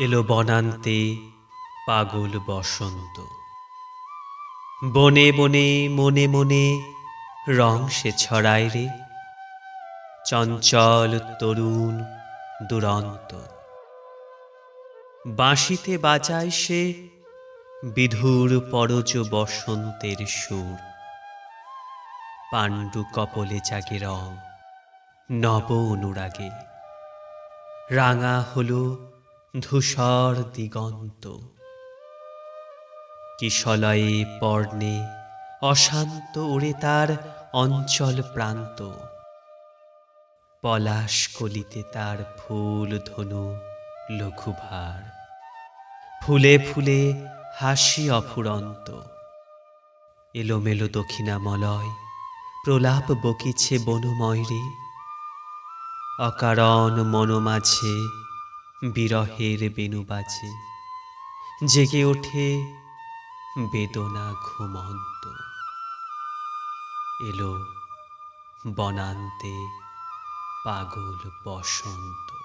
এলো বনান্তে পাগল বসন্ত। বনে বনে, মনে মনে রং সে ছড়ায় রে। চঞ্চল তরুণ দুরন্ত। বাঁশিতে বাজায় সে বিধুর পরজ বসন্তের সুর। পাণ্ডু কপলে জাগে রং, নব অনুরাগে। রাঙা হলো ধূসর দিগন্ত। কিশলয়ে পর্ণে অশান্ত ওড়ে তার অঞ্চল প্রান্ত। পলাশ কলিতে তার ফুল ধনু লঘুভার। ফুলে ফুলে হাসি অফুরন্ত। এলোমেলো দক্ষিণামলয় প্রলাপ বকিছে বনময়রে। অকারণ মন মাঝে বিরহের বেনু বাজে জেগে ওঠে বেদনা ঘুমন্ত। এলো বনান্তে পাগল বসন্ত।